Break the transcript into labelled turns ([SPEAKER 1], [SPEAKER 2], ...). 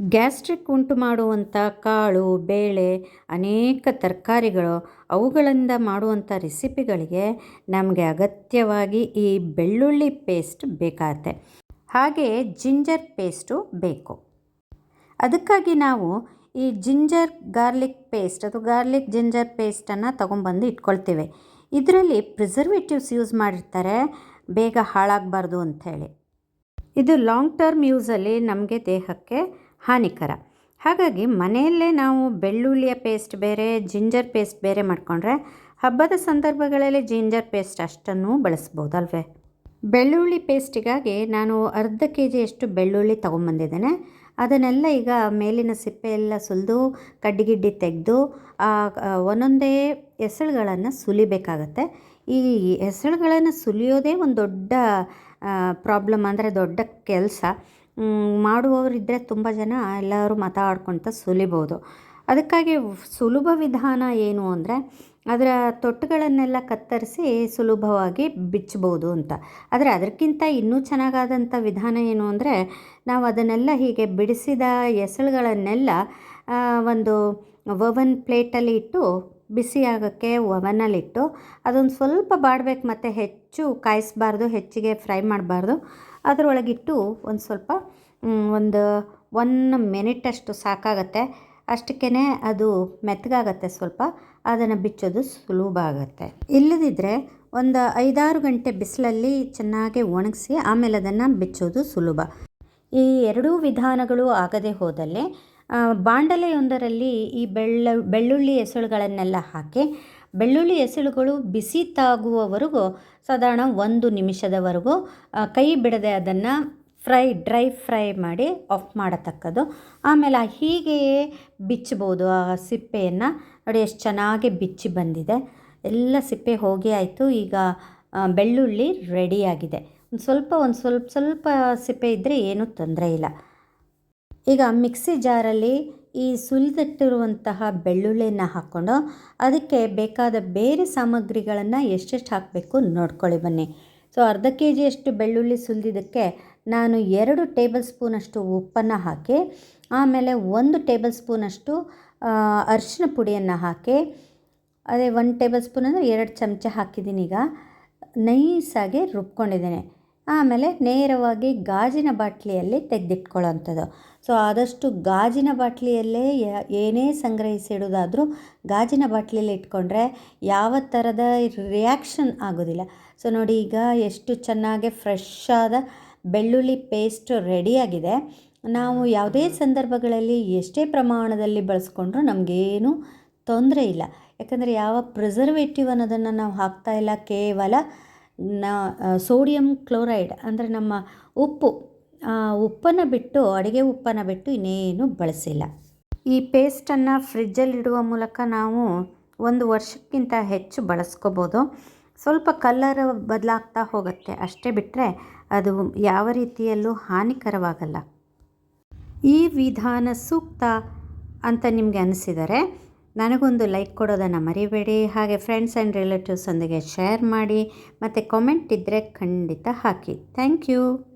[SPEAKER 1] Gastric ಉಂಟು ಮಾಡುವಂಥ ಕಾಳು, ಬೇಳೆ, ಅನೇಕ ತರಕಾರಿಗಳು ಅವುಗಳಿಂದ ಮಾಡುವಂಥ ರೆಸಿಪಿಗಳಿಗೆ ನಮಗೆ ಅಗತ್ಯವಾಗಿ ಈ ಬೆಳ್ಳುಳ್ಳಿ ಪೇಸ್ಟ್ ಬೇಕಾಗತ್ತೆ. ಹಾಗೆ ಜಿಂಜರ್ ಪೇಸ್ಟು ಬೇಕು. ಅದಕ್ಕಾಗಿ ನಾವು ಈ ಜಿಂಜರ್ ಗಾರ್ಲಿಕ್ ಪೇಸ್ಟ್ ಅಥವಾ ಗಾರ್ಲಿಕ್ ಜಿಂಜರ್ ಪೇಸ್ಟನ್ನು ತೊಗೊಂಬಂದು ಇಟ್ಕೊಳ್ತೇವೆ. ಇದರಲ್ಲಿ ಪ್ರಿಸರ್ವೇಟಿವ್ಸ್ ಯೂಸ್ ಮಾಡಿರ್ತಾರೆ, ಬೇಗ ಹಾಳಾಗಬಾರ್ದು ಅಂಥೇಳಿ. ಇದು ಲಾಂಗ್ ಟರ್ಮ್ ಯೂಸಲ್ಲಿ ನಮಗೆ ದೇಹಕ್ಕೆ ಹಾನಿಕರ. ಹಾಗಾಗಿ ಮನೆಯಲ್ಲೇ ನಾವು ಬೆಳ್ಳುಳ್ಳಿಯ ಪೇಸ್ಟ್ ಬೇರೆ, ಜಿಂಜರ್ ಪೇಸ್ಟ್ ಬೇರೆ ಮಾಡಿಕೊಂಡ್ರೆ ಹಬ್ಬದ ಸಂದರ್ಭಗಳಲ್ಲಿ ಜಿಂಜರ್ ಪೇಸ್ಟ್ ಅಷ್ಟನ್ನು ಬಳಸ್ಬೋದಲ್ವೇ? ಬೆಳ್ಳುಳ್ಳಿ ಪೇಸ್ಟಿಗಾಗಿ ನಾನು ಅರ್ಧ ಕೆ ಜಿಯಷ್ಟು ಬೆಳ್ಳುಳ್ಳಿ ತೊಗೊಂಬಂದಿದ್ದೇನೆ. ಅದನ್ನೆಲ್ಲ ಈಗ ಮೇಲಿನ ಸಿಪ್ಪೆ ಎಲ್ಲ ಸುಲಿದು, ಕಡ್ಡಿಗಿಡ್ಡಿ ತೆಗೆದು ಒಂದೊಂದೇ ಎಸಳುಗಳನ್ನು ಸುಲಿಬೇಕಾಗತ್ತೆ. ಈ ಎಸಳುಗಳನ್ನು ಸುಲಿಯೋದೇ ಒಂದು ದೊಡ್ಡ ಪ್ರಾಬ್ಲಮ್ ಅಂದರೆ ದೊಡ್ಡ ಕೆಲಸ. ಮಾಡುವವರಿದ್ದರೆ ತುಂಬ ಜನ ಎಲ್ಲರೂ ಮಾತಾಡ್ಕೊತ ಸುಲಿಬೋದು. ಅದಕ್ಕಾಗಿ ಸುಲಭ ವಿಧಾನ ಏನು ಅಂದರೆ ಅದರ ತೊಟ್ಟುಗಳನ್ನೆಲ್ಲ ಕತ್ತರಿಸಿ ಸುಲಭವಾಗಿ ಬಿಚ್ಚಬಹುದು ಅಂತ. ಆದರೆ ಅದಕ್ಕಿಂತ ಇನ್ನೂ ಚೆನ್ನಾಗಾದಂಥ ವಿಧಾನ ಏನು ಅಂದರೆ ನಾವು ಅದನ್ನೆಲ್ಲ ಹೀಗೆ ಬಿಡಿಸಿದ ಎಸಳುಗಳನ್ನೆಲ್ಲ ಒಂದು ಓವನ್ ಪ್ಲೇಟಲ್ಲಿ ಇಟ್ಟು ಬಿಸಿ ಒವನಲ್ಲಿಟ್ಟು ಅದೊಂದು ಸ್ವಲ್ಪ ಬಾಡಬೇಕು ಮತ್ತು ಹೆಚ್ಚು ಕಾಯಿಸಬಾರ್ದು, ಹೆಚ್ಚಿಗೆ ಫ್ರೈ ಮಾಡಬಾರ್ದು. ಅದರೊಳಗಿಟ್ಟು ಒಂದು ಸ್ವಲ್ಪ ಒಂದು ಒನ್ ಮಿನಿಟಷ್ಟು ಸಾಕಾಗತ್ತೆ. ಅಷ್ಟಕ್ಕೇ ಅದು ಮೆತ್ತಗಾಗತ್ತೆ ಸ್ವಲ್ಪ. ಅದನ್ನು ಬಿಚ್ಚೋದು ಸುಲಭ ಆಗುತ್ತೆ ಇಲ್ಲದಿದ್ದರೆ ಒಂದು ಐದಾರು ಗಂಟೆ ಬಿಸಿಲಲ್ಲಿ ಚೆನ್ನಾಗಿ ಒಣಗಿಸಿ ಆಮೇಲೆ ಅದನ್ನು ಬಿಚ್ಚೋದು ಸುಲಭ. ಈ ಎರಡೂ ವಿಧಾನಗಳು ಆಗದೆ ಹೋದಲ್ಲಿ ಬಾಂಡಲೆಯೊಂದರಲ್ಲಿ ಈ ಬೆಳ್ಳ, ಬೆಳ್ಳುಳ್ಳಿ ಎಸಳುಗಳನ್ನೆಲ್ಲ ಹಾಕಿ, ಬೆಳ್ಳುಳ್ಳಿ ಎಸಳುಗಳು ಬಿಸಿ ತಾಗುವವರೆಗೂ, ಸಾಧಾರಣ ಒಂದು ನಿಮಿಷದವರೆಗೂ ಕೈ ಬಿಡದೆ ಅದನ್ನು ಫ್ರೈ, ಡ್ರೈ ಫ್ರೈ ಮಾಡಿ ಆಫ್ ಮಾಡತಕ್ಕದ್ದು. ಆಮೇಲೆ ಹೀಗೆಯೇ ಬಿಚ್ಚಬೋದು ಆ ಸಿಪ್ಪೆಯನ್ನು. ನೋಡಿ, ಎಷ್ಟು ಚೆನ್ನಾಗಿ ಬಿಚ್ಚಿ ಬಂದಿದೆ. ಎಲ್ಲ ಸಿಪ್ಪೆ ಹೋಗಿ ಆಯಿತು. ಈಗ ಬೆಳ್ಳುಳ್ಳಿ ರೆಡಿಯಾಗಿದೆ. ಒಂದು ಸ್ವಲ್ಪ ಒಂದು ಸ್ವಲ್ಪ ಸ್ವಲ್ಪ ಸಿಪ್ಪೆ ಇದ್ದರೆ ಏನೂ ತೊಂದರೆ ಇಲ್ಲ. ಈಗ ಮಿಕ್ಸಿ ಜಾರಲ್ಲಿ ಈ ಸುಲಿದಿಟ್ಟಿರುವಂತಹ ಬೆಳ್ಳುಳ್ಳಿಯನ್ನು ಹಾಕ್ಕೊಂಡು ಅದಕ್ಕೆ ಬೇಕಾದ ಬೇರೆ ಸಾಮಗ್ರಿಗಳನ್ನು ಎಷ್ಟೆಷ್ಟು ಹಾಕಬೇಕು ನೋಡ್ಕೊಳ್ಳಿ ಬನ್ನಿ. ಸೊ, ಅರ್ಧ ಕೆ ಜಿಯಷ್ಟು ಬೆಳ್ಳುಳ್ಳಿ ಸುಲಿದಿದ್ದಕ್ಕೆ ನಾನು ಎರಡು ಟೇಬಲ್ ಸ್ಪೂನಷ್ಟು ಉಪ್ಪನ್ನು ಹಾಕಿ, ಆಮೇಲೆ ಒಂದು ಟೇಬಲ್ ಸ್ಪೂನಷ್ಟು ಅರಿಶಿನ ಪುಡಿಯನ್ನು ಹಾಕಿ, ಅದೇ ಒಂದು ಟೇಬಲ್ ಸ್ಪೂನ್ ಅಂದರೆ ಎರಡು ಚಮಚ ಹಾಕಿದ್ದೀನಿ ಈಗ, ನೈಸಾಗಿ ರುಬ್ಕೊಂಡಿದ್ದೇನೆ. ಆಮೇಲೆ ನೇರವಾಗಿ ಗಾಜಿನ ಬಾಟ್ಲಿಯಲ್ಲಿ ತೆಗೆದಿಟ್ಕೊಳ್ಳೋವಂಥದ್ದು ಸೊ, ಆದಷ್ಟು ಗಾಜಿನ ಬಾಟ್ಲಿಯಲ್ಲೇ ಏನೇ ಸಂಗ್ರಹಿಸಿಡೋದಾದರೂ ಗಾಜಿನ ಬಾಟ್ಲಿಯಲ್ಲಿ ಇಟ್ಕೊಂಡ್ರೆ ಯಾವ ಥರದ ರಿಯಾಕ್ಷನ್ ಆಗೋದಿಲ್ಲ. ಸೊ, ನೋಡಿ, ಈಗ ಎಷ್ಟು ಚೆನ್ನಾಗಿ ಫ್ರೆಶ್ ಆದ ಬೆಳ್ಳುಳ್ಳಿ ಪೇಸ್ಟ್ ರೆಡಿಯಾಗಿದೆ. ನಾವು ಯಾವುದೇ ಸಂದರ್ಭಗಳಲ್ಲಿ ಎಷ್ಟೇ ಪ್ರಮಾಣದಲ್ಲಿ ಬಳಸ್ಕೊಂಡ್ರೂ ನಮಗೇನು ತೊಂದರೆ ಇಲ್ಲ. ಯಾಕಂದರೆ ಯಾವ ಪ್ರಿಸರ್ವೇಟಿವ್ ಅನ್ನೋದನ್ನು ನಾವು ಹಾಕ್ತಾಯಿಲ್ಲ ಕೇವಲ ನಾ ಸೋಡಿಯಂ ಕ್ಲೋರೈಡ್ ಅಂದರೆ ನಮ್ಮ ಉಪ್ಪು. ಉಪ್ಪನ್ನು ಬಿಟ್ಟು, ಅಡುಗೆ ಉಪ್ಪನ್ನು ಬಿಟ್ಟು ಇನ್ನೇನು ಬಳಸಿಲ್ಲ. ಈ ಪೇಸ್ಟನ್ನು ಫ್ರಿಜ್ಜಲ್ಲಿಡುವ ಮೂಲಕ ನಾವು ಒಂದು ವರ್ಷಕ್ಕಿಂತ ಹೆಚ್ಚು ಬಳಸ್ಕೋಬೋದು. ಸ್ವಲ್ಪ ಕಲ್ಲರ್ ಬದಲಾಗ್ತಾ ಹೋಗುತ್ತೆ. ಅಷ್ಟೇ ಬಿಟ್ಟರೆ ಅದು ಯಾವ ರೀತಿಯಲ್ಲೂ ಹಾನಿಕರವಾಗಲ್ಲ. ಈ ವಿಧಾನ ಸೂಕ್ತ ಅಂತ ನಿಮಗೆ ಅನಿಸಿದರೆ ನನಗೊಂದು ಲೈಕ್ ಕೊಡೋದನ್ನು ಮರಿಬೇಡಿ, ಹಾಗೆ ಫ್ರೆಂಡ್ಸ್ ಆ್ಯಂಡ್ ರಿಲೇಟಿವ್ಸೊಂದಿಗೆ ಶೇರ್ ಮಾಡಿ, ಮತ್ತು ಕಾಮೆಂಟ್ ಇದ್ದರೆ ಖಂಡಿತ ಹಾಕಿ. Thank you